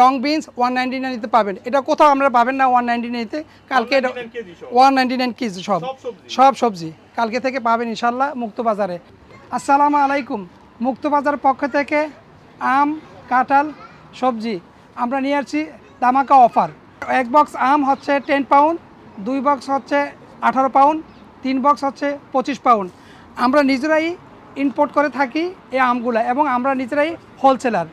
Long beans one ninety নাইনতে পাবেন। এটা কোথাও আমরা পাবেন না ওয়ান নাইনটি নাইনতে কালকে এটা ওয়ান নাইনটি নাইন কেজি সব। সব সবজি। কালকে থেকে পাবেন ইনশাল্লাহ মুক্ত বাজারে আসসালামু আলাইকুম। মুক্ত বাজার পক্ষ থেকে আম কাঁঠাল সবজি আমরা নিয়ে আসছি দামাকা অফার। এক বক্স আম হচ্ছে টেন পাউন্ড দুই বক্স হচ্ছে আঠারো পাউন্ড তিন বক্স হচ্ছে পঁচিশ পাউন্ড আমরা নিজেরাই ইম্পোর্ট করে থাকি এই আমগুলো এবং আমরা নিজেরাই হোলসেলার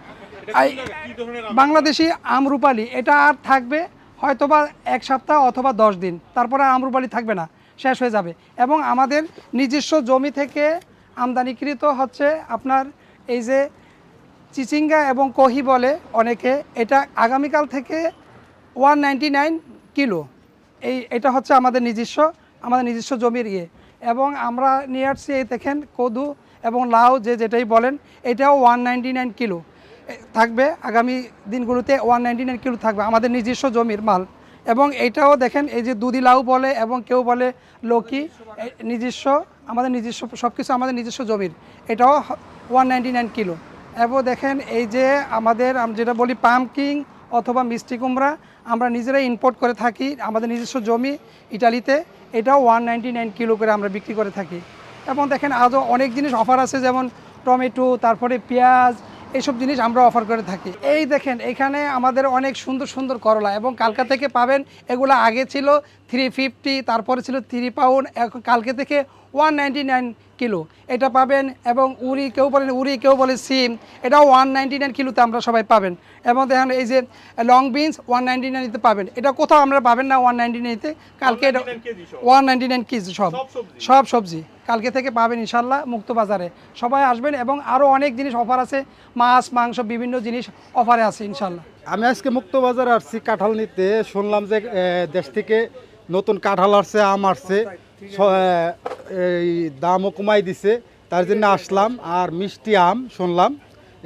বাংলাদেশি আম রূপালি এটা আর থাকবে হয়তোবা এক সপ্তাহ অথবা দশ দিন তারপরে আম রূপালি থাকবে না শেষ হয়ে যাবে। এবং আমাদের নিজস্ব জমি থেকে আমদানিকৃত হচ্ছে আপনার এই যে চিচিঙ্গা এবং কহি বলে অনেকে এটা আগামীকাল থেকে ওয়ান নাইন কিলো। এই এটা হচ্ছে আমাদের নিজস্ব আমাদের নিজস্ব জমির ইয়ে। এবং আমরা নিয়ে আসছি এই দেখেন কদু এবং লাউ যে যেটাই বলেন এটাও ওয়ান নাইন কিলো। থাকবে আগামী দিনগুলোতে ওয়ান নাইনটি নাইন কিলো থাকবে, আমাদের নিজস্ব জমির মাল। এবং এইটাও দেখেন, এই যে দুধি লাউ বলে এবং কেউ বলে লকি নিজস্ব, আমাদের নিজস্ব সব কিছু আমাদের নিজস্ব জমির। এটাও ওয়ান নাইনটি নাইন কিলো। এবং দেখেন, এই যে আমাদের যেটা বলি পামকিং অথবা মিষ্টি কুমড়া, আমরা নিজেরাই ইম্পোর্ট করে থাকি, আমাদের নিজস্ব জমি ইটালিতে, এটাও ওয়ান নাইনটি নাইন কিলো করে আমরা বিক্রি করে থাকি। এবং দেখেন, আজও অনেক জিনিস অফার আছে, যেমন টমেটো, তারপরে পেঁয়াজ এইসব জিনিস আমরা অফার করে থাকি। এই দেখেন, এখানে আমাদের অনেক সুন্দর সুন্দর করলা এবং কালকা থেকে পাবেন, এগুলো আগে ছিল থ্রি ফিফটি তারপরে ছিল থ্রি পাউন্ড কালকে থেকে ওয়ান নাইনটি নাইন কিলো। এটা পাবেন এবং উড়ি কেউ বলেন উড়ি কেউ বলে সিম এটাও ওয়ান নাইনটি নাইন কিলোতে আমরা সবাই পাবেন। এবং দেখেন এই যে লং বিনস ওয়ান নাইনটি নাইনতে পাবেন। এটা কোথাও আমরা পাবেন না ওয়ান নাইনটি নাইনতে কালকে এটা ওয়ান নাইনটি নাইন কেজি সব। সব। সবজি। কালকে থেকে পাবেন ইনশাল্লাহ মুক্ত বাজারে সবাই আসবেন এবং আরও অনেক জিনিস অফার আছে। মাছ মাংস বিভিন্ন জিনিস অফারে আছে ইনশাল্লাহ আমি আজকে মুক্ত বাজারে আসছি কাঁঠাল নিতে। শুনলাম যে দেশ থেকে নতুন কাঁঠাল আসছে আম আসছে। এই দামও কমাই দিছে। তার জন্য আসলাম আর মিষ্টি আম শুনলাম।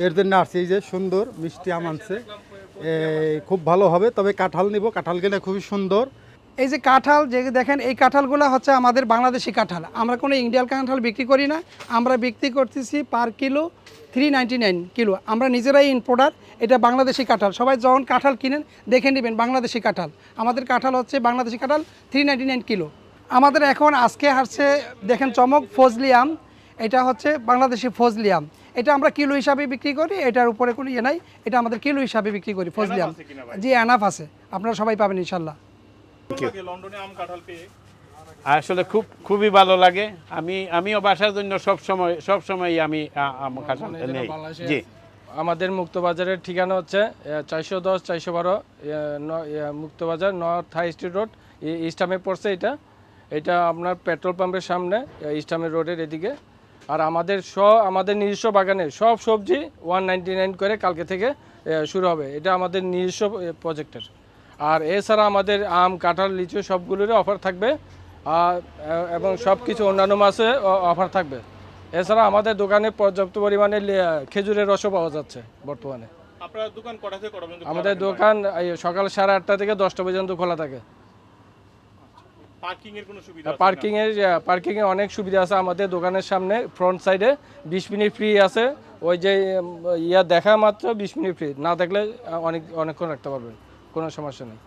এর জন্য আসছি, এই যে সুন্দর মিষ্টি আম আনছে। খুব ভালো হবে, তবে কাঁঠাল নিব। কাঁঠাল গেলে খুবই সুন্দর। এই যে কাঁঠাল, যে দেখেন, এই কাঁঠালগুলো হচ্ছে আমাদের বাংলাদেশি কাঁঠাল। আমরা কোনো ইন্ডিয়ান কাঁঠাল বিক্রি করি না। আমরা বিক্রি করতেছি per kilo three nine kilo. আমরা নিজেরাই ইম্পোর্টার এটা বাংলাদেশি কাঁঠাল। সবাই যখন কাঁঠাল কিনেন, দেখে নেবেন বাংলাদেশি কাঁঠাল। আমাদের কাঁঠাল হচ্ছে বাংলাদেশি কাঁঠাল থ্রি নাইন কিলো। আমাদের এখন আজকে আসছে দেখেন চমক ফজলি আম। এটা হচ্ছে বাংলাদেশি ফজলি আম। এটা আমরা কিলো হিসাবে বিক্রি করি এটার উপরে কোনো ইয়ে নাই। এটা আমাদের কিলো হিসাবে বিক্রি করি ফজলি আম। জি অ্যানাফ আছে। আপনারা সবাই পাবেন ইনশাল্লাহ। আসলে খুব খুবই ভালো লাগে। আমি আমিও বাসার জন্য সব সময় সব সময় আমি কাঁঠাল নেই। জি। আমাদের মুক্তবাজারের ঠিকানা হচ্ছে চারশো দশ চারশো বারো মুক্তবাজার নর্থ হাই স্ট্রিট রোড ইস্টামে পড়ছে এটা। এটা আপনার পেট্রোল পাম্পের সামনে ইস্টামের রোডের এদিকে। আর আমাদের সব আমাদের নিজস্ব বাগানে সব সবজি ওয়ান নাইনটি নাইন করে কালকে থেকে শুরু হবে। এটা আমাদের নিজস্ব প্রজেক্টের আর এছাড়া আমাদের আম কাঁঠাল লিচু সবগুলোরই অফার থাকবে। আর এবং সব কিছু অন্যান্য মাসে অফার থাকবে। এছাড়া আমাদের দোকানে পর্যাপ্ত পরিমাণে খেজুরের রসও পাওয়া যাচ্ছে বর্তমানে। আমাদের দোকান সকাল সাড়ে আটটা থেকে দশটা পর্যন্ত খোলা থাকে। পার্কিং এর কোনো সুবিধা আছে পার্কিং এর এ অনেক সুবিধা আছে আমাদের দোকানের সামনে ফ্রন্ট সাইডে বিশ মিনিট ফ্রি আছে। ওই যে ইয়া দেখা মাত্র বিশ মিনিট ফ্রি না দেখলে অনেক অনেকক্ষণ রাখতে পারবেন। কোনো সমস্যা নেই।